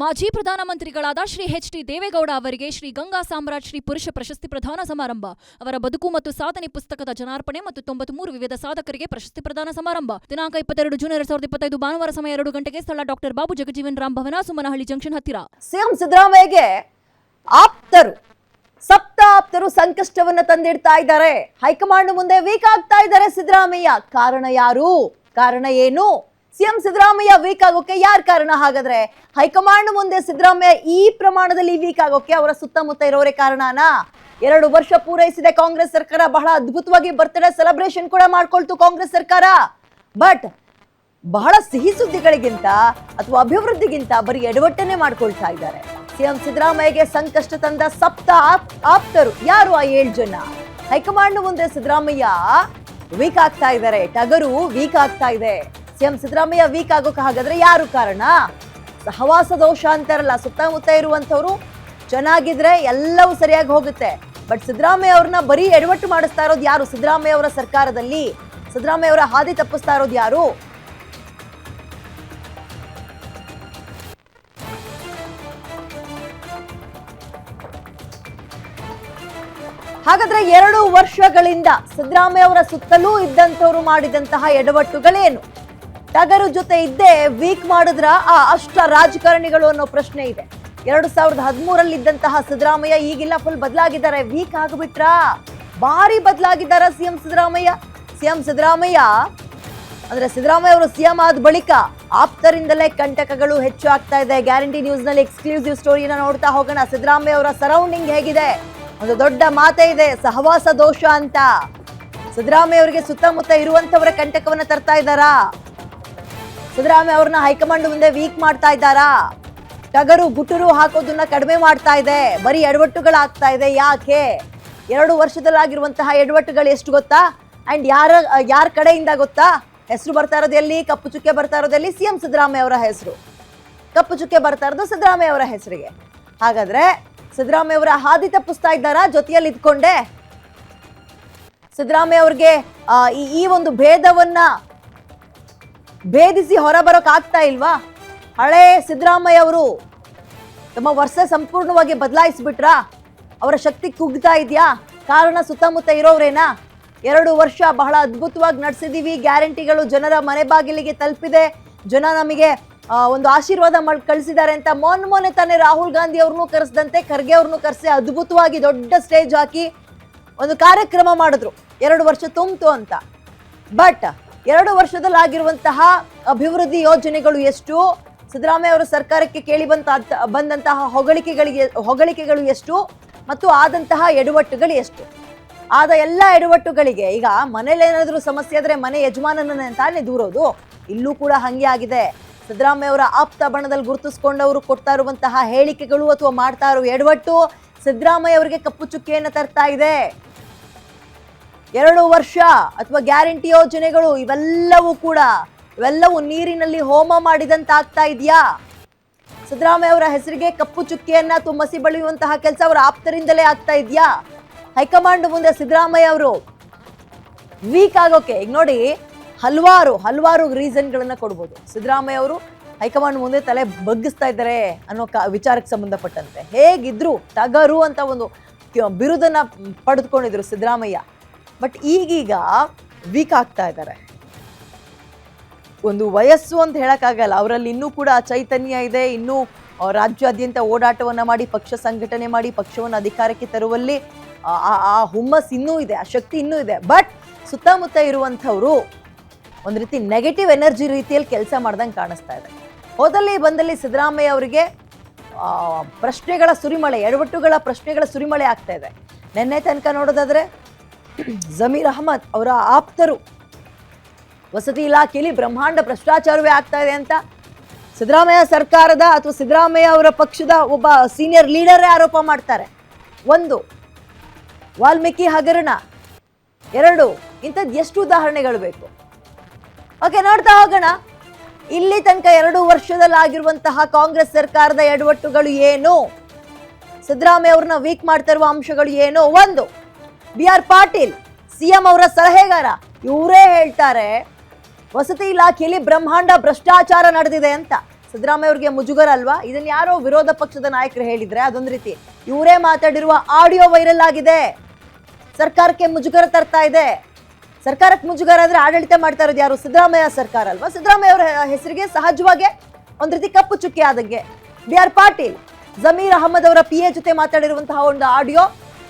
ಮಾಜಿ ಪ್ರಧಾನಮಂತ್ರಿಗಳಾದ Shri H D Deve Gowda ಅವರಿಗೆ ಶ್ರೀ ಗಂಗಾ ಸಾಮ್ರಾಟ್ ಶ್ರೀ ಪುರುಷ ಪ್ರಶಸ್ತಿ ಪ್ರದಾನ ಸಮಾರಂಭ, ಅವರ ಬದುಕು ಮತ್ತು ಸಾಧನೆ ಪುಸ್ತಕದ ಜನಾರ್ಪಣೆ ಮತ್ತು ತೊಂಬತ್ಮೂರು ವಿವಿಧ ಸಾಧಕರಿಗೆ ಪ್ರಶಸ್ತಿ ಪ್ರದಾನ ಸಮಾರಂಭ. ದಿನಾಂಕ ಇಪ್ಪತ್ತೆರಡು ಜೂನ್ ಎರಡ್ ಸಾವಿರದ ಇಪ್ಪತ್ತೈದು ಭಾನುವಾರ ಸಮಯ ಎರಡು ಗಂಟೆಗೆ ಸ್ಥಳ ಡಾಕ್ಟರ್ ಬಾಬು ಜಗಜೀವನ್ ರಾಮ್ ಭವನ, ಸುಮನಹಳ್ಳಿ ಜಂಕ್ಷನ್ ಹತ್ತಿರ. ಸಿಎಂ ಸಿದ್ದರಾಮಯ್ಯಗೆ ಆಪ್ತರು ಸಪ್ತ ಆಪ್ತರು ಸಂಕಷ್ಟವನ್ನ ತಂದಿಡ್ತಾ ಇದ್ದಾರೆ. ಹೈಕಮಾಂಡ್ ಮುಂದೆ ವೀಕ್ ಆಗ್ತಾ ಇದ್ದಾರೆ ಸಿದ್ದರಾಮಯ್ಯ. ಕಾರಣ ಯಾರು? ಕಾರಣ ಏನು? ಸಿಎಂ ಸಿದ್ದರಾಮಯ್ಯ ವೀಕ್ ಆಗೋಕೆ ಯಾರ್ ಕಾರಣ? ಹಾಗಾದ್ರೆ ಹೈಕಮಾಂಡ್ ಮುಂದೆ ಸಿದ್ದರಾಮಯ್ಯ ಈ ಪ್ರಮಾಣದಲ್ಲಿ ವೀಕ್ ಆಗೋಕೆ ಅವರ ಸುತ್ತಮುತ್ತ ಇರೋರೇ ಕಾರಣನ? ಎರಡು ವರ್ಷ ಪೂರೈಸಿದೆ ಕಾಂಗ್ರೆಸ್ ಸರ್ಕಾರ, ಬಹಳ ಅದ್ಭುತವಾಗಿ ಬರ್ತ್ಡೇ ಸೆಲೆಬ್ರೇಷನ್ ಕೂಡ ಮಾಡ್ಕೊಳ್ತು ಕಾಂಗ್ರೆಸ್ ಸರ್ಕಾರ. ಬಟ್ ಬಹಳ ಸಿಹಿ ಸುದ್ದಿಗಳಿಗಿಂತ ಅಥವಾ ಅಭಿವೃದ್ಧಿಗಿಂತ ಬರೀ ಎಡವಟ್ಟನೆ ಮಾಡ್ಕೊಳ್ತಾ ಇದ್ದಾರೆ. ಸಿಎಂ ಸಿದ್ದರಾಮಯ್ಯಗೆ ಸಂಕಷ್ಟ ತಂದ ಸಪ್ತ ಆಪ್ತರು ಯಾರು ಆ ಏಳು ಜನ? ಹೈಕಮಾಂಡ್ ಮುಂದೆ ಸಿದ್ದರಾಮಯ್ಯ ವೀಕ್ ಆಗ್ತಾ ಇದ್ದಾರೆ, ಟಗರು ವೀಕ್ ಆಗ್ತಾ ಇದೆ. ಸಿಎಂ ಸಿದ್ದರಾಮಯ್ಯ ವೀಕ್ ಆಗೋಕೆ ಹಾಗಾದ್ರೆ ಯಾರು ಕಾರಣ? ಸಹವಾಸ ದೋಷ ಅಂತಾರಲ್ಲ, ಸುತ್ತಮುತ್ತ ಇರುವಂಥವ್ರು ಚೆನ್ನಾಗಿದ್ರೆ ಎಲ್ಲವೂ ಸರಿಯಾಗಿ ಹೋಗುತ್ತೆ. ಬಟ್ ಸಿದ್ದರಾಮಯ್ಯ ಅವ್ರನ್ನ ಬರೀ ಎಡವಟ್ಟು ಮಾಡಿಸ್ತಾ ಇರೋದು ಯಾರು? ಸಿದ್ದರಾಮಯ್ಯ ಅವರ ಸರ್ಕಾರದಲ್ಲಿ. ಸಿದ್ದರಾಮಯ್ಯ ಅವರ ಹಾದಿ ತಪ್ಪಿಸ್ತಾ ಇರೋದು ಯಾರು? ಹಾಗಾದ್ರೆ ಎರಡು ವರ್ಷಗಳಿಂದ ಸಿದ್ದರಾಮಯ್ಯ ಅವರ ಸುತ್ತಲೂ ಇದ್ದಂಥವ್ರು ಮಾಡಿದಂತಹ ಎಡವಟ್ಟುಗಳೇನು? ಟಗರು ಜೊತೆ ಇದ್ದೇ ವೀಕ್ ಮಾಡಿದ್ರ ಆ ಅಷ್ಟ ರಾಜಕಾರಣಿಗಳು ಅನ್ನೋ ಪ್ರಶ್ನೆ ಇದೆ. ಎರಡು ಸಾವಿರದ ಹದಿಮೂರಲ್ಲಿ ಇದ್ದಂತಹ ಸಿದ್ದರಾಮಯ್ಯ ಈಗಿಲ್ಲ ಫುಲ್ ಬದಲಾಗಿದ್ದಾರೆ. ವೀಕ್ ಆಗಿಬಿಟ್ರಾ? ಭಾರಿ ಬದಲಾಗಿದ್ದಾರ ಸಿಎಂ ಸಿದ್ದರಾಮಯ್ಯ? ಸಿಎಂ ಸಿದ್ದರಾಮಯ್ಯ, ಅಂದ್ರೆ ಸಿದ್ದರಾಮಯ್ಯ ಅವರು ಸಿಎಂ ಆದ ಬಳಿಕ ಆಪ್ತರಿಂದಲೇ ಕಂಟಕಗಳು ಹೆಚ್ಚು ಆಗ್ತಾ ಇದೆ. ಗ್ಯಾರಂಟಿ ನ್ಯೂಸ್ನಲ್ಲಿ ಎಕ್ಸ್ಕ್ಲೂಸಿವ್ ಸ್ಟೋರಿಯನ್ನ ನೋಡ್ತಾ ಹೋಗೋಣ. ಸಿದ್ದರಾಮಯ್ಯ ಅವರ ಸರೌಂಡಿಂಗ್ ಹೇಗಿದೆ? ಒಂದು ದೊಡ್ಡ ಮಾತೇ ಇದೆ, ಸಹವಾಸ ದೋಷ ಅಂತ. ಸಿದ್ದರಾಮಯ್ಯ ಅವರಿಗೆ ಸುತ್ತಮುತ್ತ ಇರುವಂತವರ ಕಂಟಕವನ್ನ ತರ್ತಾ ಇದ್ದಾರಾ? ಸಿದ್ದರಾಮಯ್ಯ ಅವ್ರನ್ನ ಹೈಕಮಾಂಡ್ ಮುಂದೆ ವೀಕ್ ಮಾಡ್ತಾ ಇದ್ದಾರಾ? ಟಗರು ಗುಟುರು ಹಾಕೋದನ್ನ ಕಡಿಮೆ ಮಾಡ್ತಾ ಇದೆ. ಬರೀ ಎಡವಟ್ಟುಗಳಾಗ್ತಾ ಇದೆ. ಯಾಕೆ? ಎರಡು ವರ್ಷದಲ್ಲಾಗಿರುವಂತಹ ಎಡವಟ್ಟುಗಳು ಎಷ್ಟು ಗೊತ್ತಾ? ಅಂಡ್ ಯಾರ ಯಾರ ಕಡೆಯಿಂದ ಗೊತ್ತಾ? ಹೆಸರು ಬರ್ತಾ ಇರೋದು ಎಲ್ಲಿ? ಕಪ್ಪು ಚುಕ್ಕೆ ಬರ್ತಾ ಇರೋದು ಎಲ್ಲಿ? ಸಿಎಂ ಸಿದ್ದರಾಮಯ್ಯ ಅವರ ಹೆಸರು. ಕಪ್ಪು ಚುಕ್ಕೆ ಬರ್ತಾ ಇರೋದು ಸಿದ್ದರಾಮಯ್ಯ ಅವರ ಹೆಸರಿಗೆ. ಹಾಗಾದ್ರೆ ಸಿದ್ದರಾಮಯ್ಯ ಅವರ ಹಾದಿ ತಪ್ಪಿಸ್ತಾ ಇದ್ದಾರಾ? ಜೊತೆಯಲ್ಲಿ ಇದ್ಕೊಂಡೆ? ಸಿದ್ದರಾಮಯ್ಯ ಅವ್ರಿಗೆ ಈ ಒಂದು ಭೇದವನ್ನ ಭೇದಿಸಿ ಹೊರ ಬರೋಕ್ ಆಗ್ತಾ ಇಲ್ವಾ? ಹಳೆ ಸಿದ್ದರಾಮಯ್ಯ ಅವರು ತಮ್ಮ ವರ್ಷ ಸಂಪೂರ್ಣವಾಗಿ ಬದಲಾಯಿಸ್ಬಿಟ್ರಾ? ಅವರ ಶಕ್ತಿ ಕುಗ್ತಾ ಇದೆಯಾ? ಕಾರಣ ಸುತ್ತಮುತ್ತ ಇರೋರೇನಾ? ಎರಡು ವರ್ಷ ಬಹಳ ಅದ್ಭುತವಾಗಿ ನಡೆಸಿದೀವಿ, ಗ್ಯಾರಂಟಿಗಳು ಜನರ ಮನೆ ಬಾಗಿಲಿಗೆ ತಲುಪಿದೆ, ಜನ ನಮಗೆ ಒಂದು ಆಶೀರ್ವಾದ ಮಾಡಿ ಕಳಿಸಿದ್ದಾರೆ ಅಂತ ಮೊನ್ನೆ ಮೊನ್ನೆ ತಾನೇ ರಾಹುಲ್ ಗಾಂಧಿ ಅವ್ರನ್ನೂ ಕರೆಸಿದಂತೆ, ಖರ್ಗೆ ಅವ್ರನ್ನೂ ಕರೆಸಿ ಅದ್ಭುತವಾಗಿ ದೊಡ್ಡ ಸ್ಟೇಜ್ ಹಾಕಿ ಒಂದು ಕಾರ್ಯಕ್ರಮ ಮಾಡಿದ್ರು. ಎರಡು ವರ್ಷ ತುಂಬಿತು ಅಂತ. ಬಟ್ ಎರಡು ವರ್ಷದಲ್ಲಿ ಆಗಿರುವಂತಹ ಅಭಿವೃದ್ಧಿ ಯೋಜನೆಗಳು ಎಷ್ಟು? ಸಿದ್ದರಾಮಯ್ಯ ಅವರ ಸರ್ಕಾರಕ್ಕೆ ಕೇಳಿ ಬಂತ ಬಂದಂತಹ ಹೊಗಳಿಕೆಗಳಿಗೆ ಹೊಗಳಿಕೆಗಳು ಎಷ್ಟು? ಮತ್ತು ಆದಂತಹ ಎಡವಟ್ಟುಗಳು ಎಷ್ಟು? ಆದ ಎಲ್ಲ ಎಡವಟ್ಟುಗಳಿಗೆ ಈಗ ಮನೇಲಿ ಏನಾದರೂ ಸಮಸ್ಯೆ ಆದರೆ ಮನೆ ಯಜಮಾನನ ತಾನೇ ದೂರೋದು. ಇಲ್ಲೂ ಕೂಡ ಹಂಗೆ ಆಗಿದೆ. ಸಿದ್ದರಾಮಯ್ಯ ಅವರ ಆಪ್ತ ಬಣದಲ್ಲಿ ಗುರುತಿಸ್ಕೊಂಡವರು ಕೊಡ್ತಾ ಇರುವಂತಹ ಹೇಳಿಕೆಗಳು ಅಥವಾ ಮಾಡ್ತಾ ಇರೋ ಎಡವಟ್ಟು ಸಿದ್ದರಾಮಯ್ಯ ಅವರಿಗೆ ಕಪ್ಪು ಚುಕ್ಕಿಯನ್ನು ತರ್ತಾ ಇದೆ. ಎರಡು ವರ್ಷ ಅಥವಾ ಗ್ಯಾರಂಟಿ ಯೋಜನೆಗಳು ಇವೆಲ್ಲವೂ ಕೂಡ, ಇವೆಲ್ಲವೂ ನೀರಿನಲ್ಲಿ ಹೋಮ ಮಾಡಿದಂತಾಗ್ತಾ ಇದೆಯಾ? ಸಿದ್ದರಾಮಯ್ಯ ಅವರ ಹೆಸರಿಗೆ ಕಪ್ಪು ಚುಕ್ಕಿಯನ್ನ ತುಂಬಸಿ ಬಳಿಯುವಂತಹ ಕೆಲಸ ಅವರ ಆಪ್ತರಿಂದಲೇ ಆಗ್ತಾ ಇದೆಯಾ? ಹೈಕಮಾಂಡ್ ಮುಂದೆ ಸಿದ್ದರಾಮಯ್ಯ ಅವರು ವೀಕ್ ಆಗೋಕೆ, ಈಗ ನೋಡಿ, ಹಲವಾರು ಹಲವಾರು ರೀಸನ್ಗಳನ್ನ ಕೊಡ್ಬೋದು. ಸಿದ್ದರಾಮಯ್ಯ ಅವರು ಹೈಕಮಾಂಡ್ ಮುಂದೆ ತಲೆ ಬಗ್ಗಿಸ್ತಾ ಇದ್ದಾರೆ ಅನ್ನೋ ಕ, ವಿಚಾರಕ್ಕೆ ಸಂಬಂಧಪಟ್ಟಂತೆ. ಹೇಗಿದ್ರು ತಗರು ಅಂತ ಒಂದು ಬಿರುದನ್ನ ಪಡೆದುಕೊಂಡಿದ್ರು ಸಿದ್ದರಾಮಯ್ಯ. ಬಟ್ ಈಗೀಗ ವೀಕ್ ಆಗ್ತಾ ಇದ್ದಾರೆ. ಒಂದು ವಯಸ್ಸು ಅಂತ ಹೇಳೋಕ್ಕಾಗಲ್ಲ ಅವರಲ್ಲಿ ಇನ್ನೂ ಕೂಡ ಚೈತನ್ಯ ಇದೆ. ಇನ್ನೂ ರಾಜ್ಯಾದ್ಯಂತ ಓಡಾಟವನ್ನು ಮಾಡಿ, ಪಕ್ಷ ಸಂಘಟನೆ ಮಾಡಿ, ಪಕ್ಷವನ್ನು ಅಧಿಕಾರಕ್ಕೆ ತರುವಲ್ಲಿ, ಆ ಹುಮ್ಮಸ್ ಇನ್ನೂ ಇದೆ, ಆ ಶಕ್ತಿ ಇನ್ನೂ ಇದೆ. ಬಟ್ ಸುತ್ತಮುತ್ತ ಇರುವಂಥವರು ಒಂದು ರೀತಿ ನೆಗೆಟಿವ್ ಎನರ್ಜಿ ರೀತಿಯಲ್ಲಿ ಕೆಲಸ ಮಾಡ್ದಂಗೆ ಕಾಣಿಸ್ತಾ ಇದೆ. ಹೋದಲ್ಲಿ ಬಂದಲ್ಲಿ ಸಿದ್ದರಾಮಯ್ಯ ಅವರಿಗೆ ಪ್ರಶ್ನೆಗಳ ಸುರಿಮಳೆ, ಎಡವಟ್ಟುಗಳ ಪ್ರಶ್ನೆಗಳ ಸುರಿಮಳೆ ಆಗ್ತಾ ಇದೆ. ನಿನ್ನೆ ತನಕ ನೋಡೋದಾದ್ರೆ ಜಮೀರ್ ಅಹಮದ್ ಅವರ ಆಪ್ತರು. ವಸತಿ ಇಲಾಖೆಯಲ್ಲಿ ಬ್ರಹ್ಮಾಂಡ ಭ್ರಷ್ಟಾಚಾರವೇ ಆಗ್ತಾ ಇದೆ ಅಂತ ಸಿದ್ದರಾಮಯ್ಯ ಸರ್ಕಾರದ ಅಥವಾ ಸಿದ್ದರಾಮಯ್ಯ ಅವರ ಪಕ್ಷದ ಒಬ್ಬ ಸೀನಿಯರ್ ಲೀಡರೇ ಆರೋಪ ಮಾಡ್ತಾರೆ. ಒಂದು, ವಾಲ್ಮೀಕಿ ಹಗರಣ. ಎರಡು, ಇಂಥದ್ದು ಎಷ್ಟು ಉದಾಹರಣೆಗಳು ಬೇಕು? ಓಕೆ, ನೋಡ್ತಾ ಹೋಗೋಣ. ಇಲ್ಲಿ ತನಕ ಎರಡು ವರ್ಷದಲ್ಲಿ ಆಗಿರುವಂತಹ ಕಾಂಗ್ರೆಸ್ ಸರ್ಕಾರದ ಎಡವಟ್ಟುಗಳು ಏನು? ಸಿದ್ದರಾಮಯ್ಯ ಅವ್ರನ್ನ ವೀಕ್ ಮಾಡ್ತಾ ಇರುವ ಅಂಶಗಳು ಏನು? ಒಂದು ಬಿ ಆರ್ ಪಾಟೀಲ್ ಸಿಎಂ ಅವರ ಸಲಹೆಗಾರ. ಇವರೇ ಹೇಳ್ತಾರೆ, ವಸತಿ ಇಲಾಖೆಯಲ್ಲಿ ಬ್ರಹ್ಮಾಂಡ ಭ್ರಷ್ಟಾಚಾರ ನಡೆದಿದೆ ಅಂತ. ಸಿದ್ದರಾಮಯ್ಯ ಅವರಿಗೆ ಮುಜುಗರ ಅಲ್ವಾ ಇದನ್ನ ಯಾರೋ ವಿರೋಧ ಪಕ್ಷದ ನಾಯಕರು ಹೇಳಿದ್ರೆ ಅದೊಂದು ರೀತಿ. ಇವರೇ ಮಾತಾಡಿರುವ ಆಡಿಯೋ ವೈರಲ್ ಆಗಿದೆ. ಸರ್ಕಾರಕ್ಕೆ ಮುಜುಗರ ತರ್ತಾ ಇದೆ. ಸರ್ಕಾರಕ್ಕೆ ಮುಜುಗರ ಆದ್ರೆ ಆಡಳಿತ ಮಾಡ್ತಾ ಇರೋದು ಯಾರು? ಸಿದ್ದರಾಮಯ್ಯ ಸರ್ಕಾರ ಅಲ್ವಾ? ಸಿದ್ದರಾಮಯ್ಯ ಅವರ ಹೆಸರಿಗೆ ಸಹಜವಾಗಿ ಒಂದ್ ರೀತಿ ಕಪ್ಪು ಚುಕ್ಕಿ ಆದಂಗೆ. ಬಿ ಆರ್ ಪಾಟೀಲ್, ಜಮೀರ್ ಅಹಮದ್ ಅವರ ಪಿ ಎ ಜೊತೆ ಮಾತಾಡಿರುವಂತಹ ಒಂದು ಆಡಿಯೋ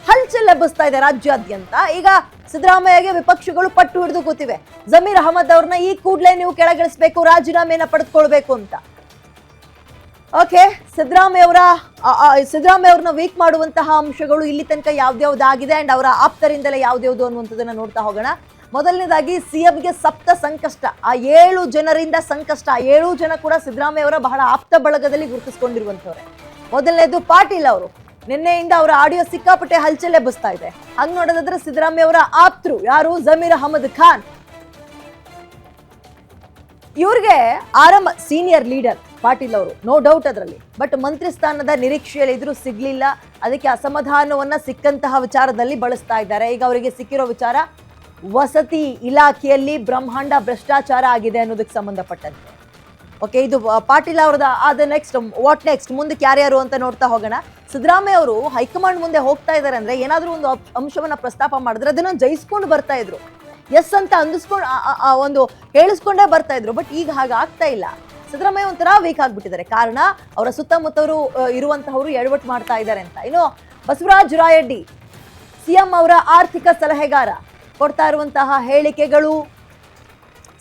ಹಲ್ಚಲ್ ಎಬ್ಬಿಸ್ತಾ ಇದೆ ರಾಜ್ಯಾದ್ಯಂತ. ಈಗ ಸಿದ್ದರಾಮಯ್ಯಗೆ ವಿಪಕ್ಷಗಳು ಪಟ್ಟು ಹಿಡಿದು ಕೂತಿವೆ. ಜಮೀರ್ ಅಹಮದ್ ಅವ್ರನ್ನ ಈ ಕೂಡಲೇ ನೀವು ಕೆಳಗಿಳಿಸ್ಬೇಕು ರಾಜೀನಾಮೆಯನ್ನ ಪಡೆದುಕೊಳ್ಬೇಕು ಅಂತ. ಓಕೆ, ಸಿದ್ದರಾಮಯ್ಯ ಅವರ ಸಿದ್ದರಾಮಯ್ಯ ಅವ್ರನ್ನ ವೀಕ್ ಮಾಡುವಂತಹ ಅಂಶಗಳು ಇಲ್ಲಿ ತನಕ ಯಾವ್ದ್ಯಾವ್ದಾಗಿದೆ ಅಂಡ್ ಅವರ ಆಪ್ತರಿಂದಲೇ ಯಾವ್ದ್ಯಾವ್ದು ಅನ್ನುವಂಥದ್ದನ್ನ ನೋಡ್ತಾ ಹೋಗೋಣ. ಮೊದಲನೇದಾಗಿ ಸಿಎಂಗೆ ಸಪ್ತ ಸಂಕಷ್ಟ. ಆ ಏಳು ಜನರಿಂದ ಸಂಕಷ್ಟ. ಆ ಏಳು ಜನ ಕೂಡ ಸಿದ್ದರಾಮಯ್ಯ ಅವರ ಬಹಳ ಆಪ್ತ ಬಳಗದಲ್ಲಿ ಗುರುತಿಸಿಕೊಂಡಿರುವಂಥವ್ರೆ. ಮೊದಲನೇದು ಪಾಟೀಲ್ ಅವರು. ನಿನ್ನೆಯಿಂದ ಅವರ ಆಡಿಯೋ ಸಿಕ್ಕಾಪಟ್ಟೆ ಹಲ್ಚಲ್ ಎಬ್ಬಿಸ್ತಾ ಇದೆ. ಹಂಗ್ ನೋಡೋದಾದ್ರೆ ಸಿದ್ದರಾಮಯ್ಯ ಅವರ ಆಪ್ತರು ಯಾರು? ಜಮೀರ್ ಅಹಮದ್ ಖಾನ್. ಇವ್ರಿಗೆ ಆರಂಭ ಸೀನಿಯರ್ ಲೀಡರ್ ಪಾಟೀಲ್ ಅವರು ನೋ ಡೌಟ್ ಅದರಲ್ಲಿ. ಬಟ್ ಮಂತ್ರಿ ಸ್ಥಾನದ ನಿರೀಕ್ಷೆಯಲ್ಲಿ ಇದ್ರೂ ಸಿಗ್ಲಿಲ್ಲ. ಅದಕ್ಕೆ ಅಸಮಾಧಾನವನ್ನ ಸಿಕ್ಕಂತಹ ವಿಚಾರದಲ್ಲಿ ಬಳಸ್ತಾ ಇದ್ದಾರೆ. ಈಗ ಅವರಿಗೆ ಸಿಕ್ಕಿರೋ ವಿಚಾರ ವಸತಿ ಇಲಾಖೆಯಲ್ಲಿ ಬ್ರಹ್ಮಾಂಡ ಭ್ರಷ್ಟಾಚಾರ ಆಗಿದೆ ಅನ್ನೋದಕ್ಕೆ ಸಂಬಂಧಪಟ್ಟಂತೆ. ಓಕೆ ಇದು ಪಾಟೀಲ್ ಅವ್ರದ, ಆದ ನೆಕ್ಸ್ಟ್ ವಾಟ್ ನೆಕ್ಸ್ಟ್ ಮುಂದಕ್ಕೆ ಯಾರ್ಯಾರು ಅಂತ ನೋಡ್ತಾ ಹೋಗೋಣ. ಸಿದ್ದರಾಮಯ್ಯ ಅವರು ಹೈಕಮಾಂಡ್ ಮುಂದೆ ಹೋಗ್ತಾ ಇದ್ದಾರೆ ಅಂದ್ರೆ ಏನಾದರೂ ಒಂದು ಅಂಶವನ್ನು ಪ್ರಸ್ತಾಪ ಮಾಡಿದ್ರೆ ಅದನ್ನ ಜಯಿಸ್ಕೊಂಡು ಬರ್ತಾ ಇದ್ರು. ಎಸ್ ಅಂತ ಅಂದಿಸ್ಕೊಂಡು ಒಂದು ಹೇಳಿಸ್ಕೊಂಡೇ ಬರ್ತಾ ಇದ್ರು ಬಟ್ ಈಗ ಹಾಗೆ ಆಗ್ತಾ ಇಲ್ಲ. ಸಿದ್ದರಾಮಯ್ಯ ಒಂಥರ ವೀಕ್ ಆಗಿಬಿಟ್ಟಿದ್ದಾರೆ. ಕಾರಣ, ಅವರ ಸುತ್ತಮುತ್ತವರು ಇರುವಂತಹವರು ಎಡವಟ್ಟು ಮಾಡ್ತಾ ಇದ್ದಾರೆ ಅಂತ. ಇನ್ನು ಬಸವರಾಜ ರಾಯಡ್ಡಿ, ಸಿಎಂ ಅವರ ಆರ್ಥಿಕ ಸಲಹೆಗಾರ, ಕೊಡ್ತಾ ಇರುವಂತಹ ಹೇಳಿಕೆಗಳು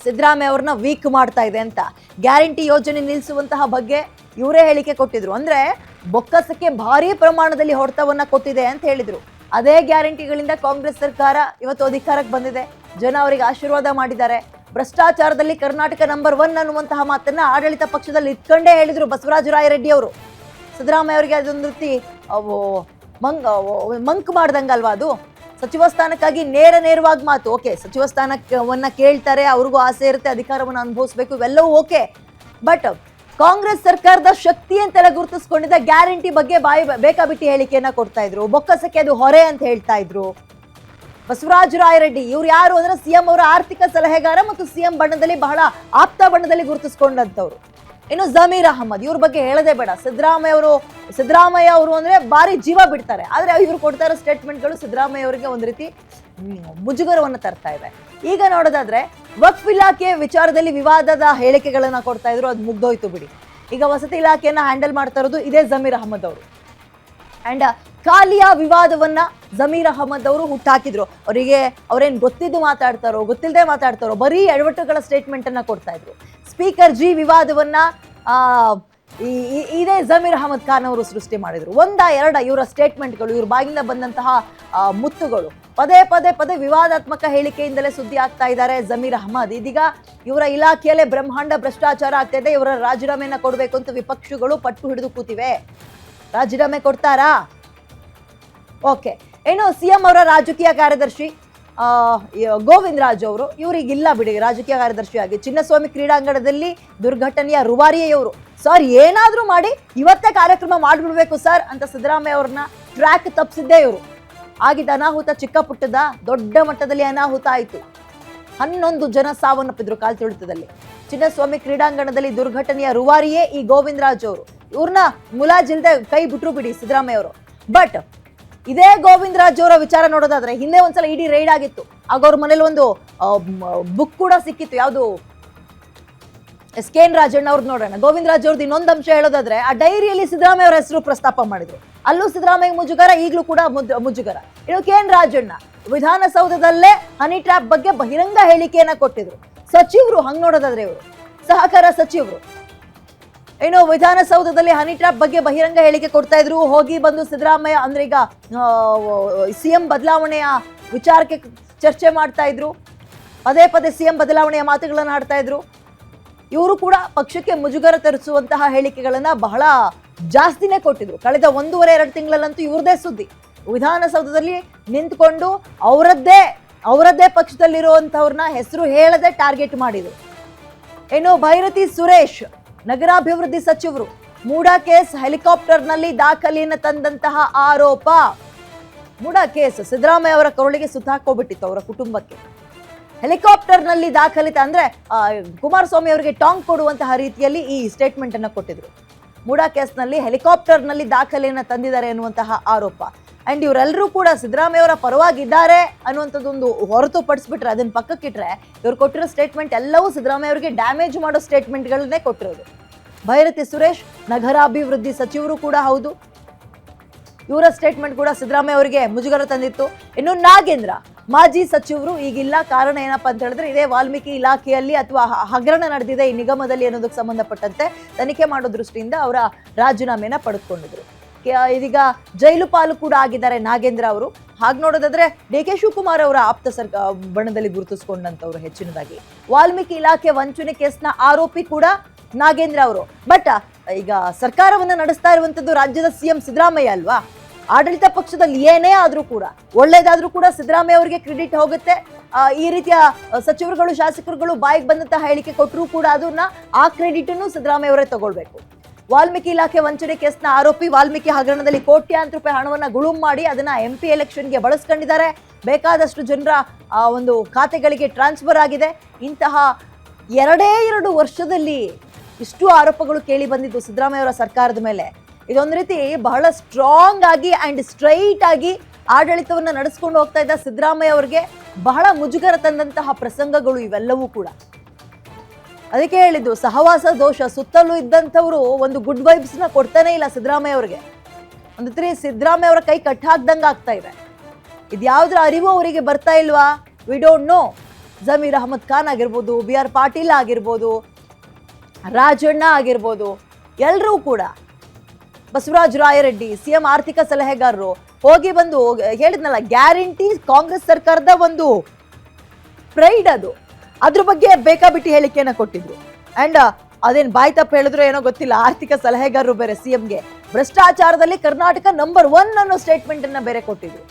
ಸಿದ್ದರಾಮಯ್ಯ ಅವ್ರನ್ನ ವೀಕ್ ಮಾಡ್ತಾ ಇದೆ ಅಂತ. ಗ್ಯಾರಂಟಿ ಯೋಜನೆ ನಿಲ್ಲಿಸುವಂತಹ ಬಗ್ಗೆ ಇವರೇ ಹೇಳಿಕೆ ಕೊಟ್ಟಿದ್ರು. ಅಂದ್ರೆ ಬೊಕ್ಕಸಕ್ಕೆ ಭಾರಿ ಪ್ರಮಾಣದಲ್ಲಿ ಹೊಡೆತವನ್ನು ಕೊಟ್ಟಿದೆ ಅಂತ ಹೇಳಿದರು. ಅದೇ ಗ್ಯಾರಂಟಿಗಳಿಂದ ಕಾಂಗ್ರೆಸ್ ಸರ್ಕಾರ ಇವತ್ತು ಅಧಿಕಾರಕ್ಕೆ ಬಂದಿದೆ. ಜನ ಅವರಿಗೆ ಆಶೀರ್ವಾದ ಮಾಡಿದ್ದಾರೆ. ಭ್ರಷ್ಟಾಚಾರದಲ್ಲಿ ಕರ್ನಾಟಕ ನಂಬರ್ ಒನ್ ಅನ್ನುವಂತಹ ಮಾತನ್ನ ಆಡಳಿತ ಪಕ್ಷದಲ್ಲಿ ಇಟ್ಕೊಂಡೇ ಹೇಳಿದರು ಬಸವರಾಜ ರಾಯರೆಡ್ಡಿ ಅವರು. ಸಿದ್ದರಾಮಯ್ಯ ಅವರಿಗೆ ಅದೊಂದು ರೀತಿ ಮಂಕ್ ಮಂಕ್ ಮಾಡ್ದಂಗಲ್ವಾ ಅದು? ಸಚಿವ ಸ್ಥಾನಕ್ಕಾಗಿ ನೇರ ನೇರವಾಗಿ ಮಾತು. ಓಕೆ ಸಚಿವ ಸ್ಥಾನವನ್ನ ಕೇಳ್ತಾರೆ, ಅವ್ರಿಗೂ ಆಸೆ ಇರುತ್ತೆ, ಅಧಿಕಾರವನ್ನು ಅನುಭವಿಸಬೇಕು, ಇವೆಲ್ಲವೂ ಓಕೆ ಬಟ್ ಕಾಂಗ್ರೆಸ್ ಸರ್ಕಾರದ ಶಕ್ತಿ ಅಂತೆಲ್ಲ ಗುರುತಿಸ್ಕೊಂಡಿದ್ದ ಗ್ಯಾರಂಟಿ ಬಗ್ಗೆ ಬಾಯಿ ಬೇಕಾಬಿಟ್ಟಿ ಹೇಳಿಕೆಯನ್ನ ಕೊಡ್ತಾ ಇದ್ರು. ಬೊಕ್ಕಸಕ್ಕೆ ಅದು ಹೊರೆ ಅಂತ ಹೇಳ್ತಾ ಇದ್ರು. ಬಸವರಾಜ ರಾಯರೆಡ್ಡಿ, ಇವ್ರು ಯಾರು ಅಂದ್ರೆ ಸಿಎಂ ಅವರ ಆರ್ಥಿಕ ಸಲಹೆಗಾರ ಮತ್ತು ಸಿಎಂ ಬಣ್ಣದಲ್ಲಿ ಬಹಳ ಆಪ್ತ ಬಣ್ಣದಲ್ಲಿ ಗುರುತಿಸ್ಕೊಂಡಂತವ್ರು. ಇನ್ನು ಜಮೀರ್ ಅಹಮದ್, ಇವ್ರ ಬಗ್ಗೆ ಹೇಳದೆ ಬೇಡ. ಸಿದ್ದರಾಮಯ್ಯ ಅವರು ಸಿದ್ದರಾಮಯ್ಯ ಅವರು ಅಂದ್ರೆ ಭಾರಿ ಜೀವ ಬಿಡ್ತಾರೆ. ಆದ್ರೆ ಇವ್ರು ಕೊಡ್ತಾ ಇರೋ ಸ್ಟೇಟ್ಮೆಂಟ್ಗಳು ಸಿದ್ದರಾಮಯ್ಯ ಅವರಿಗೆ ಒಂದ್ ರೀತಿ ಮುಜುಗರವನ್ನು ತರ್ತಾ ಇದೆ. ಈಗ ನೋಡೋದಾದ್ರೆ, ವಕ್ಫ್ ಇಲಾಖೆ ವಿಚಾರದಲ್ಲಿ ವಿವಾದದ ಹೇಳಿಕೆಗಳನ್ನ ಕೊಡ್ತಾ ಇದ್ರು, ಅದು ಮುಗ್ದೋಯ್ತು ಬಿಡಿ. ಈಗ ವಸತಿ ಇಲಾಖೆಯನ್ನ ಹ್ಯಾಂಡಲ್ ಮಾಡ್ತಾ ಇರೋದು ಇದೇ ಜಮೀರ್ ಅಹಮದ್ ಅವರು. ಅಂಡ್ ಖಾಲಿಯ ವಿವಾದವನ್ನ ಜಮೀರ್ ಅಹಮದ್ ಅವರು ಹುಟ್ಟಾಕಿದ್ರು. ಅವರಿಗೆ ಅವ್ರೇನ್ ಗೊತ್ತಿದ್ದು ಮಾತಾಡ್ತಾರೋ ಗೊತ್ತಿಲ್ಲದೆ ಮಾತಾಡ್ತಾರೋ, ಬರೀ ಎಡವಟ್ಟುಗಳ ಸ್ಟೇಟ್ಮೆಂಟ್ ಅನ್ನ ಕೊಡ್ತಾ ಇದ್ರು. ಸ್ಪೀಕರ್ ಜಿ ವಿವಾದವನ್ನ ಇದೇ ಜಮೀರ್ ಅಹಮದ್ ಖಾನ್ ಅವರು ಸೃಷ್ಟಿ ಮಾಡಿದ್ರು. ಒಂದ, ಎರಡ ಇವರ ಸ್ಟೇಟ್ಮೆಂಟ್ಗಳು ಇವ್ರ ಬಾಗಿಲಿಂದ ಬಂದಂತಹ ಮುತ್ತುಗಳು. ಪದೇ ಪದೇ ಪದೇ ವಿವಾದಾತ್ಮಕ ಹೇಳಿಕೆಯಿಂದಲೇ ಸುದ್ದಿ ಆಗ್ತಾ ಇದ್ದಾರೆ ಜಮೀರ್ ಅಹಮದ್. ಇದೀಗ ಇವರ ಇಲಾಖೆಯಲ್ಲೇ ಬ್ರಹ್ಮಾಂಡ ಭ್ರಷ್ಟಾಚಾರ ಆಗ್ತಾ ಇದೆ, ಇವರ ರಾಜೀನಾಮೆಯನ್ನ ಕೊಡಬೇಕು ಅಂತ ವಿಪಕ್ಷಗಳು ಪಟ್ಟು ಹಿಡಿದು ಕೂತಿವೆ. ರಾಜೀನಾಮೆ ಕೊಡ್ತಾರಾ? ಓಕೆ. ಏನು ಸಿಎಂ ಅವರ ರಾಜಕೀಯ ಕಾರ್ಯದರ್ಶಿ ಗೋವಿಂದ ರಾಜ್ ಅವರು, ಇವರಿಗಿಲ್ಲ ಬಿಡಿ, ರಾಜಕೀಯ ಕಾರ್ಯದರ್ಶಿಯಾಗಿ. ಚಿನ್ನಸ್ವಾಮಿ ಕ್ರೀಡಾಂಗಣದಲ್ಲಿ ದುರ್ಘಟನೆಯ ರುವಾರಿಯೇ ಇವರು ಸರ್, ಏನಾದರೂ ಮಾಡಿ, ಇವತ್ತೇ ಕಾರ್ಯಕ್ರಮ ಮಾಡಿಬಿಡ್ಬೇಕು ಸರ್ ಅಂತ ಸಿದ್ದರಾಮಯ್ಯ ಅವ್ರನ್ನ ಟ್ರ್ಯಾಕ್ ತಪ್ಪಿಸಿದ್ದೇ ಇವರು. ಆಗಿದ್ದ ಅನಾಹುತ ಚಿಕ್ಕ ಪುಟ್ಟದ ದೊಡ್ಡ ಮಟ್ಟದಲ್ಲಿ ಅನಾಹುತ ಆಯಿತು. ಹನ್ನೊಂದು ಜನ ಸಾವನ್ನಪ್ಪಿದ್ರು ಕಾಲು ತುಳಿತದಲ್ಲಿ. ಚಿನ್ನಸ್ವಾಮಿ ಕ್ರೀಡಾಂಗಣದಲ್ಲಿ ದುರ್ಘಟನೆಯ ರುವಾರಿಯೇ ಈ ಗೋವಿಂದರಾಜ್ ಅವರು. ಇವ್ರನ್ನ ಮುಲಾಜಿಲ್ದೆ ಕೈ ಬಿಟ್ರು ಬಿಡಿ ಸಿದ್ದರಾಮಯ್ಯ ಅವರು. ಬಟ್ ಇದೇ ಗೋವಿಂದರಾಜ್ ಅವರ ವಿಚಾರ ನೋಡೋದಾದ್ರೆ, ಹಿಂದೆ ಒಂದ್ಸಲ ಇಡೀ ರೈಡ್ ಆಗಿತ್ತು. ಆಗ ಅವ್ರ ಮನೇಲಿ ಒಂದು ಬುಕ್ ಕೂಡ ಸಿಕ್ಕಿತ್ತು. ಯಾವುದು? ಎಸ್ ಕೆ ಎನ್ ರಾಜಣ್ಣ ಅವ್ರದ್ದು ನೋಡೋಣ. ಗೋವಿಂದರಾಜ್ ಅವ್ರದ್ದು ಇನ್ನೊಂದು ಅಂಶ ಹೇಳೋದಾದ್ರೆ, ಆ ಡೈರಿಯಲ್ಲಿ ಸಿದ್ದರಾಮಯ್ಯ ಅವರ ಹೆಸರು ಪ್ರಸ್ತಾಪ ಮಾಡಿದ್ರು. ಅಲ್ಲೂ ಸಿದ್ದರಾಮಯ್ಯ ಮುಜುಗರ, ಈಗಲೂ ಕೂಡ ಮುಜುಗರ. ಇನ್ನು ಕೆ ಎನ್ ರಾಜಣ್ಣ ವಿಧಾನಸೌಧದಲ್ಲೇ ಹನಿ ಟ್ರ್ಯಾಪ್ ಬಗ್ಗೆ ಬಹಿರಂಗ ಹೇಳಿಕೆಯನ್ನ ಕೊಟ್ಟಿದ್ರು. ಸಚಿವರು ಹಂಗ್ ನೋಡೋದಾದ್ರೆ ಇವರು? ಸಹಕಾರ ಸಚಿವರು. ಏನು ವಿಧಾನಸೌಧದಲ್ಲಿ ಹನಿ ಟ್ರಾಪ್ ಬಗ್ಗೆ ಬಹಿರಂಗ ಹೇಳಿಕೆ ಕೊಡ್ತಾ ಇದ್ರು. ಹೋಗಿ ಬಂದು ಸಿದ್ದರಾಮಯ್ಯ ಅಂದ್ರೆ ಈಗ ಸಿಎಂ ಬದಲಾವಣೆಯ ವಿಚಾರಕ್ಕೆ ಚರ್ಚೆ ಮಾಡ್ತಾ ಇದ್ರು. ಪದೇ ಪದೇ ಸಿಎಂ ಬದಲಾವಣೆಯ ಮಾತುಗಳನ್ನು ಆಡ್ತಾ ಇದ್ರು. ಇವರು ಕೂಡ ಪಕ್ಷಕ್ಕೆ ಮುಜುಗರ ತರಿಸುವಂತಹ ಹೇಳಿಕೆಗಳನ್ನ ಬಹಳ ಜಾಸ್ತಿನೇ ಕೊಟ್ಟಿದ್ರು. ಕಳೆದ ಒಂದೂವರೆ, ಎರಡು ತಿಂಗಳಲ್ಲಂತೂ ಇವ್ರದೇ ಸುದ್ದಿ. ವಿಧಾನಸೌಧದಲ್ಲಿ ನಿಂತ್ಕೊಂಡು ಅವರದ್ದೇ ಅವರದ್ದೇ ಪಕ್ಷದಲ್ಲಿರುವಂಥವ್ರನ್ನ ಹೆಸರು ಹೇಳದೆ ಟಾರ್ಗೆಟ್ ಮಾಡಿದ್ರು. ಇನ್ನು ಭೈರತಿ ಸುರೇಶ್ ನಗರಾಭಿವೃದ್ಧಿ ಸಚಿವರು ಮೂಡಾ ಕೇಸ್ ಹೆಲಿಕಾಪ್ಟರ್ನಲ್ಲಿ ದಾಖಲೆಯನ್ನು ತಂದಂತಹ ಆರೋಪ. ಮೂಡಾ ಕೇಸ್ ಸಿದ್ದರಾಮಯ್ಯ ಅವರ ಕರುಳಿಗೆ ಸುತ್ತಾಕೋಬಿಟ್ಟಿತ್ತು ಅವರ ಕುಟುಂಬಕ್ಕೆ. ಹೆಲಿಕಾಪ್ಟರ್ನಲ್ಲಿ ದಾಖಲಿತ ಅಂದ್ರೆ ಕುಮಾರಸ್ವಾಮಿ ಅವರಿಗೆ ಟಾಂಗ್ ಕೊಡುವಂತಹ ರೀತಿಯಲ್ಲಿ ಈ ಸ್ಟೇಟ್ಮೆಂಟ್ ಅನ್ನ ಕೊಟ್ಟಿದ್ರು. ಮೂಡಾ ಕೇಸ್ನಲ್ಲಿ ಹೆಲಿಕಾಪ್ಟರ್ನಲ್ಲಿ ದಾಖಲೆಯನ್ನು ತಂದಿದ್ದಾರೆ ಎನ್ನುವಂತಹ ಆರೋಪ. ಅಂಡ್ ಇವರೆಲ್ಲರೂ ಕೂಡ ಸಿದ್ದರಾಮಯ್ಯ ಅವರ ಪರವಾಗಿದ್ದಾರೆ ಅನ್ನುವಂಥದ್ದೊಂದು ಹೊರತುಪಡಿಸ್ಬಿಟ್ರೆ ಅದನ್ನ ಪಕ್ಕಕ್ಕಿಟ್ರೆ ಇವ್ರು ಕೊಟ್ಟಿರೋ ಸ್ಟೇಟ್ಮೆಂಟ್ ಎಲ್ಲವೂ ಸಿದ್ದರಾಮಯ್ಯ ಅವರಿಗೆ ಡ್ಯಾಮೇಜ್ ಮಾಡೋ ಸ್ಟೇಟ್ಮೆಂಟ್ಗಳನ್ನೇ ಕೊಟ್ಟಿರೋದು. ಭೈರತಿ ಸುರೇಶ್, ನಗರಾಭಿವೃದ್ಧಿ ಸಚಿವರು ಕೂಡ ಹೌದು. ಇವರ ಸ್ಟೇಟ್ಮೆಂಟ್ ಕೂಡ ಸಿದ್ದರಾಮಯ್ಯ ಅವರಿಗೆ ಮುಜುಗರ ತಂದಿತ್ತು. ಇನ್ನು ನಾಗೇಂದ್ರ, ಮಾಜಿ ಸಚಿವರು ಈಗಿಲ್ಲ. ಕಾರಣ ಏನಪ್ಪಾ ಅಂತ ಹೇಳಿದ್ರೆ, ಇದೇ ವಾಲ್ಮೀಕಿ ಇಲಾಖೆಯಲ್ಲಿ ಅಥವಾ ಹಗರಣ ನಡೆದಿದೆ ಈ ನಿಗಮದಲ್ಲಿ ಅನ್ನೋದಕ್ಕೆ ಸಂಬಂಧಪಟ್ಟಂತೆ ತನಿಖೆ ಮಾಡೋ ದೃಷ್ಟಿಯಿಂದ ಅವರ ರಾಜೀನಾಮೆನ ಪಡೆದುಕೊಂಡಿದ್ರು. ಇದೀಗ ಜೈಲು ಪಾಲು ಕೂಡ ಆಗಿದ್ದಾರೆ ನಾಗೇಂದ್ರ ಅವರು. ಹಾಗೆ ನೋಡೋದಾದ್ರೆ ಡಿ ಕೆ ಶಿವಕುಮಾರ್ ಅವರ ಆಪ್ತ ಸರ್ ಬಣದಲ್ಲಿ ಗುರುತಿಸಿಕೊಂಡಂತವ್ರು ಹೆಚ್ಚಿನದಾಗಿ. ವಾಲ್ಮೀಕಿ ಇಲಾಖೆ ವಂಚನೆ ಕೇಸ್ನ ಆರೋಪಿ ಕೂಡ ನಾಗೇಂದ್ರ ಅವರು. ಬಟ್ ಈಗ ಸರ್ಕಾರವನ್ನ ನಡೆಸ್ತಾ ಇರುವಂತದ್ದು ರಾಜ್ಯದ ಸಿಎಂ ಸಿದ್ದರಾಮಯ್ಯ ಅಲ್ವಾ? ಆಡಳಿತ ಪಕ್ಷದಲ್ಲಿ ಏನೇ ಆದ್ರೂ ಕೂಡ, ಒಳ್ಳೇದಾದ್ರೂ ಕೂಡ ಸಿದ್ದರಾಮಯ್ಯ ಅವರಿಗೆ ಕ್ರೆಡಿಟ್ ಹೋಗುತ್ತೆ. ಈ ರೀತಿಯ ಸಚಿವರುಗಳು, ಶಾಸಕರುಗಳು ಬಾಯಿಗೆ ಬಂದಂತಹ ಹೇಳಿಕೆ ಕೊಟ್ಟರು ಕೂಡ ಅದನ್ನ ಆ ಕ್ರೆಡಿಟನ್ನು ಸಿದ್ದರಾಮಯ್ಯ ಅವರೇ ತಗೊಳ್ಬೇಕು. ವಾಲ್ಮೀಕಿ ಇಲಾಖೆ ವಂಚನೆ ಕೇಸ್ನ ಆರೋಪಿ ವಾಲ್ಮೀಕಿ ಹಗರಣದಲ್ಲಿ ಕೋಟ್ಯಾಂತರ ರೂಪಾಯಿ ಹಣವನ್ನು ಗುಳುಂ ಮಾಡಿ ಅದನ್ನ ಎಂ ಪಿ ಎಲೆಕ್ಷನ್ಗೆ ಬಳಸ್ಕೊಂಡಿದ್ದಾರೆ. ಬೇಕಾದಷ್ಟು ಜನರ ಆ, ಒಂದು ಖಾತೆಗಳಿಗೆ ಟ್ರಾನ್ಸ್ಫರ್ ಆಗಿದೆ. ಇಂತಹ ಎರಡೇ ಎರಡು ವರ್ಷದಲ್ಲಿ ಇಷ್ಟು ಆರೋಪಗಳು ಕೇಳಿ ಬಂದಿದ್ದು ಸಿದ್ದರಾಮಯ್ಯ ಅವರ ಸರ್ಕಾರದ ಮೇಲೆ. ಇದೊಂದು ರೀತಿ ಬಹಳ ಸ್ಟ್ರಾಂಗ್ ಆಗಿ ಅಂಡ್ ಸ್ಟ್ರೈಟ್ ಆಗಿ ಆಡಳಿತವನ್ನು ನಡೆಸ್ಕೊಂಡು ಹೋಗ್ತಾ ಇದ್ದ ಸಿದ್ದರಾಮಯ್ಯ ಅವರಿಗೆ ಬಹಳ ಮುಜುಗರ ತಂದಂತಹ ಪ್ರಸಂಗಗಳು ಇವೆಲ್ಲವೂ ಕೂಡ. ಅದಕ್ಕೆ ಹೇಳಿದ್ದು, ಸಹವಾಸ, ದೋಷ ಸುತ್ತಲೂ ಇದ್ದಂಥವ್ರು ಒಂದು ಗುಡ್ ವೈಬ್ಸ್ನ ಕೊಡ್ತಾನೆ ಇಲ್ಲ ಸಿದ್ದರಾಮಯ್ಯ ಅವ್ರಿಗೆ. ಒಂದು ತ್ರೀ ಸಿದ್ದರಾಮಯ್ಯ ಅವರ ಕೈ ಕಟ್ ಹಾಕ್ದಂಗೆ ಆಗ್ತಾ ಇದೆ. ಇದ್ಯಾವ್ದ್ರ ಅರಿವು ಅವರಿಗೆ ಬರ್ತಾ ಇಲ್ವಾ? We don't know Zameer Ahmed Khan ಆಗಿರ್ಬೋದು, ಬಿ ಆರ್ ಪಾಟೀಲ್ ಆಗಿರ್ಬೋದು, ರಾಜಣ್ಣ ಆಗಿರ್ಬೋದು ಎಲ್ಲರೂ ಕೂಡ. ಬಸವರಾಜ ರಾಯರೆಡ್ಡಿ, ಸಿ ಎಂ ಆರ್ಥಿಕ ಸಲಹೆಗಾರರು, ಹೋಗಿ ಬಂದು, ಹೇಳಿದ್ನಲ್ಲ ಗ್ಯಾರಂಟಿ ಕಾಂಗ್ರೆಸ್ ಸರ್ಕಾರದ ಒಂದು ಪ್ರೈಡ್ ಅದು. ಅದ್ರ ಬಗ್ಗೆ ಬೇಕಾಬಿಟ್ಟಿ ಹೇಳಿಕೆಯನ್ನ ಕೊಟ್ಟಿದ್ರು. ಅಂಡ್ ಅದೇನ್ ಬಾಯ್ ತಪ್ಪ ಹೇಳಿದ್ರು ಏನೋ ಗೊತ್ತಿಲ್ಲ. ಆರ್ಥಿಕ ಸಲಹೆಗಾರರು ಬೇರೆ ಸಿಎಂಗೆ. ಭ್ರಷ್ಟಾಚಾರದಲ್ಲಿ ಕರ್ನಾಟಕ ನಂಬರ್ ಒನ್ ಅನ್ನೋ ಸ್ಟೇಟ್ಮೆಂಟ್ ಅನ್ನ ಬೇರೆ ಕೊಟ್ಟಿದ್ರು.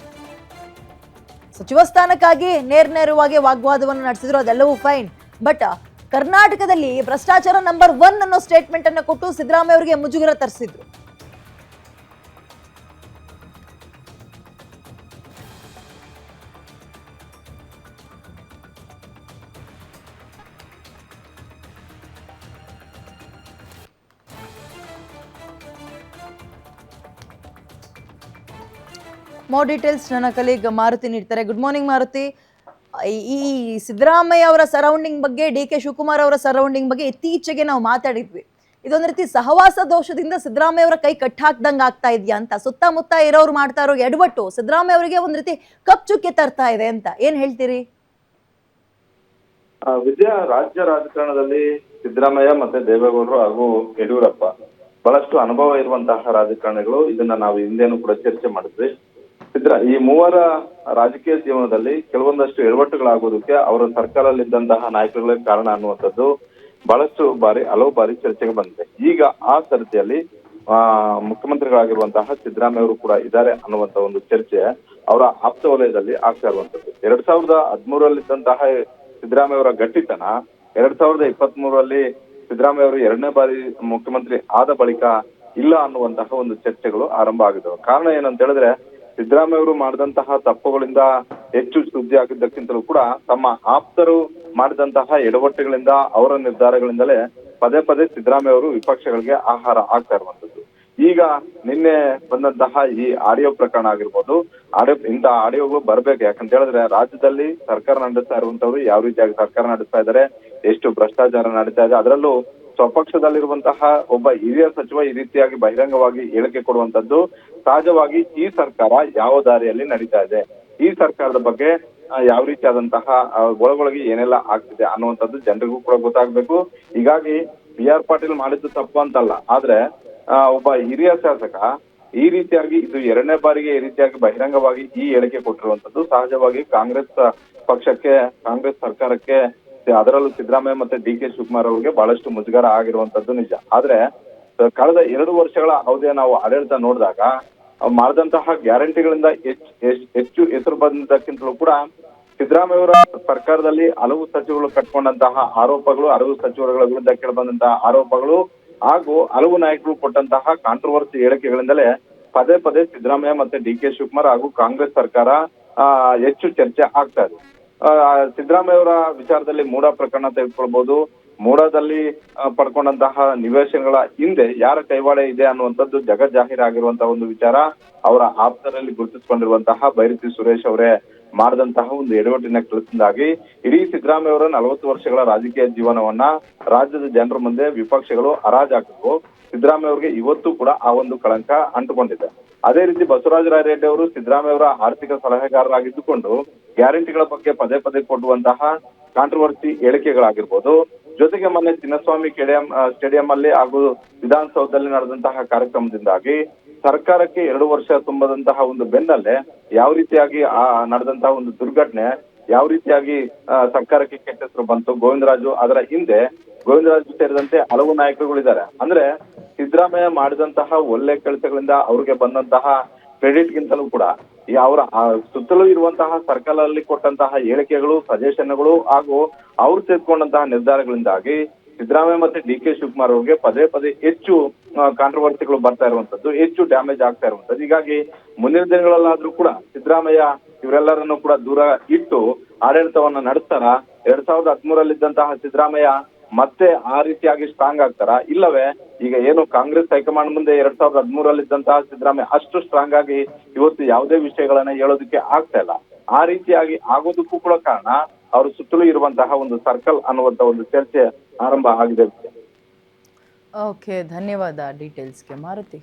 ಸಚಿವ ಸ್ಥಾನಕ್ಕಾಗಿ ನೇರ್ ನೇರವಾಗಿ ವಾಗ್ವಾದವನ್ನು ನಡೆಸಿದ್ರು, ಅದೆಲ್ಲವೂ ಫೈನ್ ಬಟ್ ಕರ್ನಾಟಕದಲ್ಲಿ ಭ್ರಷ್ಟಾಚಾರ ನಂಬರ್ ಒನ್ ಅನ್ನೋ ಸ್ಟೇಟ್ಮೆಂಟ್ ಅನ್ನ ಕೊಟ್ಟು ಸಿದ್ದರಾಮಯ್ಯ ಅವರಿಗೆ ಮುಜುಗರ ತರಿಸಿದ್ರು. ಮೋರ್ ಡೀಟೇಲ್ಸ್ ನನ್ನ ಕಲೀಗ್ ಮಾರುತಿ ನೀಡ್ತಾರೆ. Good morning Maruti. ಈ- ಸಿದ್ದರಾಮಯ್ಯ ಅವರ ಸರೌಂಡಿಂಗ್ ಬಗ್ಗೆ, ಡಿ ಕೆ ಶಿವಕುಮಾರ್ ಅವರ ಸರೌಂಡಿಂಗ್ ಬಗ್ಗೆ ಇತ್ತೀಚೆಗೆ ನಾವು ಮಾತಾಡಿದ್ವಿ. ಇದೊಂದು ರೀತಿ ಸಹವಾಸ ದೋಷದಿಂದ ಸಿದ್ದರಾಮಯ್ಯ ಅವರ ಕೈ ಕಟ್ಟಾಕ್ದಂಗೆ ಆಗ್ತಾ ಇದೆಯಾ ಅಂತ, ಸುತ್ತಮುತ್ತ ಇರೋರು ಮಾಡ್ತಾ ಇರೋ ಎಡವಟ್ಟು ಸಿದ್ದರಾಮಯ್ಯ ಅವರಿಗೆ ಒಂದ್ ರೀತಿ ಕಪ್ ಚುಕ್ಕೆ ತರ್ತಾ ಇದೆ ಅಂತ, ಏನ್ ಹೇಳ್ತೀರಿ? ವಿದ್ಯಾ ರಾಜ್ಯ ರಾಜಕಾರಣದಲ್ಲಿ ಸಿದ್ದರಾಮಯ್ಯ ಮತ್ತೆ ದೇವೇಗೌಡರು ಹಾಗೂ ಯಡಿಯೂರಪ್ಪ ಬಹಳಷ್ಟು ಅನುಭವ ಇರುವಂತಹ ರಾಜಕಾರಣಿಗಳು ಇದನ್ನ ನಾವು ಹಿಂದೆನೂ ಕೂಡ ಚರ್ಚೆ ಮಾಡಿದ್ವಿ. ಸಿದ್ದರ ಈ ಮೂವರ ರಾಜಕೀಯ ಜೀವನದಲ್ಲಿ ಕೆಲವೊಂದಷ್ಟು ಎಡವಟ್ಟುಗಳಾಗೋದಕ್ಕೆ ಅವರ ಸರ್ಕಾರದಲ್ಲಿದ್ದಂತಹ ನಾಯಕರುಗಳೇ ಕಾರಣ ಅನ್ನುವಂಥದ್ದು ಬಹಳಷ್ಟು ಬಾರಿ, ಹಲವು ಬಾರಿ ಚರ್ಚೆಗೆ ಬಂದಿದೆ. ಈಗ ಆ ಸರ್ತಿಯಲ್ಲಿ ಆ, ಮುಖ್ಯಮಂತ್ರಿಗಳಾಗಿರುವಂತಹ ಸಿದ್ದರಾಮಯ್ಯ ಅವರು ಕೂಡ ಇದ್ದಾರೆ ಅನ್ನುವಂತ ಒಂದು ಚರ್ಚೆ ಅವರ ಆಪ್ತ ವಲಯದಲ್ಲಿ ಆಗ್ತಾ ಇರುವಂತದ್ದು ಎರಡ್ ಸಾವಿರದ ಹದಿಮೂರಲ್ಲಿದ್ದಂತಹ ಸಿದ್ದರಾಮಯ್ಯ ಅವರ ಗಟ್ಟಿತನ, ಎರಡ್ ಸಾವಿರದ ಇಪ್ಪತ್ತ್ ಮೂರರಲ್ಲಿ ಸಿದ್ದರಾಮಯ್ಯ ಅವರು ಎರಡನೇ ಬಾರಿ ಮುಖ್ಯಮಂತ್ರಿ ಆದ ಬಳಿಕ ಇಲ್ಲ ಅನ್ನುವಂತಹ ಒಂದು ಚರ್ಚೆಗಳು ಆರಂಭ ಆಗಿದ್ದವು. ಕಾರಣ ಏನಂತ ಹೇಳಿದ್ರೆ ಸಿದ್ದರಾಮಯ್ಯ ಅವರು ಮಾಡಿದಂತಹ ತಪ್ಪುಗಳಿಂದ ಹೆಚ್ಚು ಸುದ್ದಿ ಆಗಿದ್ದಕ್ಕಿಂತಲೂ ಕೂಡ ತಮ್ಮ ಆಪ್ತರು ಮಾಡಿದಂತಹ ಎಡವಟ್ಟುಗಳಿಂದ ಅವರ ನಿರ್ಧಾರಗಳಿಂದಲೇ ಪದೇ ಪದೇ ಸಿದ್ದರಾಮಯ್ಯ ಅವರು ವಿಪಕ್ಷಗಳಿಗೆ ಆಹಾರ ಆಗ್ತಾ ಇರುವಂತದ್ದು ಈಗ ನಿನ್ನೆ ಬಂದಂತಹ ಈ ಆಡಿಯೋ ಪ್ರಕರಣ ಆಗಿರ್ಬೋದು, ಆಡಿಯೋ ಇಂತಹ ಆಡಿಯೋಗಳು ಬರ್ಬೇಕು. ಯಾಕಂತ ಹೇಳಿದ್ರೆ ರಾಜ್ಯದಲ್ಲಿ ಸರ್ಕಾರ ನಡೆಸ್ತಾ ಇರುವಂತವ್ರು ಯಾವ ರೀತಿಯಾಗಿ ಸರ್ಕಾರ ನಡೆಸ್ತಾ ಇದ್ದಾರೆ, ಎಷ್ಟು ಭ್ರಷ್ಟಾಚಾರ ನಡೀತಾ ಇದೆ, ಅದರಲ್ಲೂ ಸ್ವಪಕ್ಷದಲ್ಲಿರುವಂತಹ ಒಬ್ಬ ಹಿರಿಯ ಸಚಿವ ಈ ರೀತಿಯಾಗಿ ಬಹಿರಂಗವಾಗಿ ಹೇಳಿಕೆ ಕೊಡುವಂತದ್ದು ಸಹಜವಾಗಿ ಈ ಸರ್ಕಾರ ಯಾವ ದಾರಿಯಲ್ಲಿ ನಡೀತಾ ಇದೆ. ಈ ಸರ್ಕಾರದ ಬಗ್ಗೆ ಯಾವ ರೀತಿಯಾದಂತಹ ಒಳಗೊಳಗೆ ಏನೆಲ್ಲ ಆಗ್ತಿದೆ ಅನ್ನುವಂಥದ್ದು ಜನರಿಗೂ ಕೂಡ ಗೊತ್ತಾಗ್ಬೇಕು. ಹೀಗಾಗಿ ಬಿ ಆರ್ ಪಾಟೀಲ್ ಮಾಡಿದ್ದು ತಪ್ಪು ಅಂತಲ್ಲ. ಆದ್ರೆ ಒಬ್ಬ ಹಿರಿಯ ಶಾಸಕ ಈ ರೀತಿಯಾಗಿ, ಇದು ಎರಡನೇ ಬಾರಿಗೆ ಈ ರೀತಿಯಾಗಿ ಬಹಿರಂಗವಾಗಿ ಈ ಹೇಳಿಕೆ ಕೊಟ್ಟಿರುವಂತದ್ದು ಸಹಜವಾಗಿ ಕಾಂಗ್ರೆಸ್ ಪಕ್ಷಕ್ಕೆ, ಕಾಂಗ್ರೆಸ್ ಸರ್ಕಾರಕ್ಕೆ ಅದರಲ್ಲೂ ಸಿದ್ದರಾಮಯ್ಯ ಮತ್ತೆ ಡಿ ಕೆ ಶಿವಕುಮಾರ್ ಅವರಿಗೆ ಬಹಳಷ್ಟು ಮುಜುಗರ ಆಗಿರುವಂತದ್ದು ನಿಜ. ಆದ್ರೆ ಕಳೆದ ಎರಡು ವರ್ಷಗಳ ಅವಧಿಯ ನಾವು ಆಡಳಿತ ನೋಡಿದಾಗ ಮಾಡಿದಂತಹ ಗ್ಯಾರಂಟಿಗಳಿಂದ ಹೆಚ್ಚು ಹೆಸರು ಬಂದಕ್ಕಿಂತಲೂ ಕೂಡ ಸಿದ್ದರಾಮಯ್ಯ ಅವರ ಸರ್ಕಾರದಲ್ಲಿ ಹಲವು ಸಚಿವರು ಕಟ್ಕೊಂಡಂತಹ ಆರೋಪಗಳು, ಹಲವು ಸಚಿವರುಗಳ ವಿರುದ್ಧ ಕೇಳಬಂದಂತಹ ಆರೋಪಗಳು ಹಾಗೂ ಹಲವು ನಾಯಕರು ಕೊಟ್ಟಂತಹ ಕಾಂಟ್ರವರ್ಸಿ ಹೇಳಿಕೆಗಳಿಂದಲೇ ಪದೇ ಪದೇ ಸಿದ್ದರಾಮಯ್ಯ ಮತ್ತೆ ಡಿ ಕೆ ಶಿವಕುಮಾರ್ ಹಾಗೂ ಕಾಂಗ್ರೆಸ್ ಸರ್ಕಾರ ಹೆಚ್ಚು ಚರ್ಚೆ ಆಗ್ತಾ ಇದೆ. ಆ, ಸಿದ್ದರಾಮಯ್ಯ ವಿಚಾರದಲ್ಲಿ ಮೂಡ ಪ್ರಕರಣ ತೆಗೆದುಕೊಳ್ಬಹುದು ಮೂಡದಲ್ಲಿ ಪಡ್ಕೊಂಡಂತಹ ನಿವೇಶನಗಳ ಹಿಂದೆ ಯಾರ ಕೈವಾಡ ಇದೆ ಅನ್ನುವಂಥದ್ದು ಜಗಜ್ಜಾಹೀರಾಗಿರುವಂತಹ ಒಂದು ವಿಚಾರ. ಅವರ ಆಪ್ತರಲ್ಲಿ ಗುರುತಿಸಿಕೊಂಡಿರುವಂತಹ ಬೈರತಿ ಸುರೇಶ್ ಅವರೇ ಮಾಡಿದಂತಹ ಒಂದು ಎಡವಟ್ಟಿನ ಕೆಲಸದಿಂದಾಗಿ ಇಡೀ ಸಿದ್ದರಾಮಯ್ಯ ಅವರ ನಲವತ್ತು ವರ್ಷಗಳ ರಾಜಕೀಯ ಜೀವನವನ್ನ ರಾಜ್ಯದ ಜನರ ಮುಂದೆ ವಿಪಕ್ಷಗಳು ಹರಾಜಾಕಿದ್ವು ಸಿದ್ದರಾಮಯ್ಯ ಅವರಿಗೆ ಇವತ್ತು ಕೂಡ ಆ ಒಂದು ಕಳಂಕ ಅಂಟುಕೊಂಡಿದೆ. ಅದೇ ರೀತಿ ಬಸವರಾಜ ರಾಯರೆಡ್ಡಿ ಅವರು ಸಿದ್ದರಾಮಯ್ಯ ಅವರ ಆರ್ಥಿಕ ಸಲಹೆಗಾರರಾಗಿದ್ದುಕೊಂಡು ಗ್ಯಾರಂಟಿಗಳ ಬಗ್ಗೆ ಪದೇ ಪದೇ ಕೊಡುವಂತಹ ಕಾಂಟ್ರವರ್ಸಿ ಹೇಳಿಕೆಗಳಾಗಿರ್ಬೋದು. ಜೊತೆಗೆ ಮೊನ್ನೆ ಚಿನ್ನಸ್ವಾಮಿ ಸ್ಟೇಡಿಯಂ ಸ್ಟೇಡಿಯಂ ಅಲ್ಲಿ ಹಾಗೂ ವಿಧಾನಸೌಧದಲ್ಲಿ ನಡೆದಂತಹ ಕಾರ್ಯಕ್ರಮದಿಂದಾಗಿ ಸರ್ಕಾರಕ್ಕೆ ಎರಡು ವರ್ಷ ತುಂಬದಂತಹ ಒಂದು ಬೆನ್ನಲ್ಲೇ ಯಾವ ರೀತಿಯಾಗಿ, ಆ, ನಡೆದಂತಹ ಒಂದು ದುರ್ಘಟನೆ, ಯಾವ ರೀತಿಯಾಗಿ ಸರ್ಕಾರಕ್ಕೆ ಕೆಟ್ಟ ಹೆಸರು ಬಂತು, ಗೋವಿಂದರಾಜು ಅದರ ಹಿಂದೆ ಗೋವಿಂದರಾಜು ಸೇರಿದಂತೆ ಹಲವು ನಾಯಕರುಗಳಿದ್ದಾರೆ. ಅಂದ್ರೆ ಸಿದ್ದರಾಮಯ್ಯ ಮಾಡಿದಂತಹ ಒಳ್ಳೆ ಕೆಲಸಗಳಿಂದ ಅವ್ರಿಗೆ ಬಂದಂತಹ ಕ್ರೆಡಿಟ್ ಗಿಂತಲೂ ಕೂಡ ಈ ಅವರ ಸುತ್ತಲೂ ಇರುವಂತಹ ಸರ್ಕಲ್ ಅಲ್ಲಿ ಕೊಟ್ಟಂತಹ ಹೇಳಿಕೆಗಳು ಸಜೆಷನ್ಗಳು ಹಾಗೂ ಅವ್ರು ತೆಗೆದುಕೊಂಡಂತಹ ನಿರ್ಧಾರಗಳಿಂದಾಗಿ ಸಿದ್ದರಾಮಯ್ಯ ಮತ್ತೆ ಡಿ ಕೆ ಶಿವಕುಮಾರ್ ಅವ್ರಿಗೆ ಪದೇ ಪದೇ ಹೆಚ್ಚು ಕಾಂಟ್ರವರ್ಸಿಗಳು ಬರ್ತಾ ಇರುವಂತದ್ದು ಹೆಚ್ಚು ಡ್ಯಾಮೇಜ್ ಆಗ್ತಾ ಇರುವಂತದ್ದು ಹೀಗಾಗಿ ಮುಂದಿನ ದಿನಗಳಲ್ಲಾದ್ರೂ ಕೂಡ ಸಿದ್ದರಾಮಯ್ಯ ಇವರೆಲ್ಲರನ್ನು ಕೂಡ ದೂರ ಇಟ್ಟು ಆಡಳಿತವನ್ನ ನಡೆಸ್ತಾರ? ಎರಡ್ ಸಾವಿರದ ಹದಿಮೂರಲ್ಲಿದ್ದಂತಹ ಸಿದ್ದರಾಮಯ್ಯ ಮತ್ತೆ ಆ ರೀತಿಯಾಗಿ ಸ್ಟ್ರಾಂಗ್ ಆಗ್ತಾರ? ಇಲ್ಲವೇ, ಈಗ ಏನು ಕಾಂಗ್ರೆಸ್ ಹೈಕಮಾಂಡ್ ಮುಂದೆ ಎರಡ್ ಸಾವಿರದ ಹದಿಮೂರಲ್ಲಿದ್ದಂತಹ ಸಿದ್ದರಾಮಯ್ಯ ಅಷ್ಟು ಸ್ಟ್ರಾಂಗ್ ಆಗಿ ಇವತ್ತು ಯಾವುದೇ ವಿಷಯಗಳನ್ನ ಹೇಳೋದಕ್ಕೆ ಆಗ್ತಾ ಇಲ್ಲ. ಆ ರೀತಿಯಾಗಿ ಆಗೋದಕ್ಕೂ ಕೂಡ ಕಾರಣ ಅವ್ರ ಸುತ್ತಲೂ ಇರುವಂತಹ ಒಂದು ಸರ್ಕಲ್ ಅನ್ನುವಂತ ಒಂದು ಚರ್ಚೆ ಆರಂಭ ಆಗಿದೆ. ಓಕೆ ಧನ್ಯವಾದ ಡೀಟೇಲ್ಸ್ಗೆ ಮಾರುತಿ.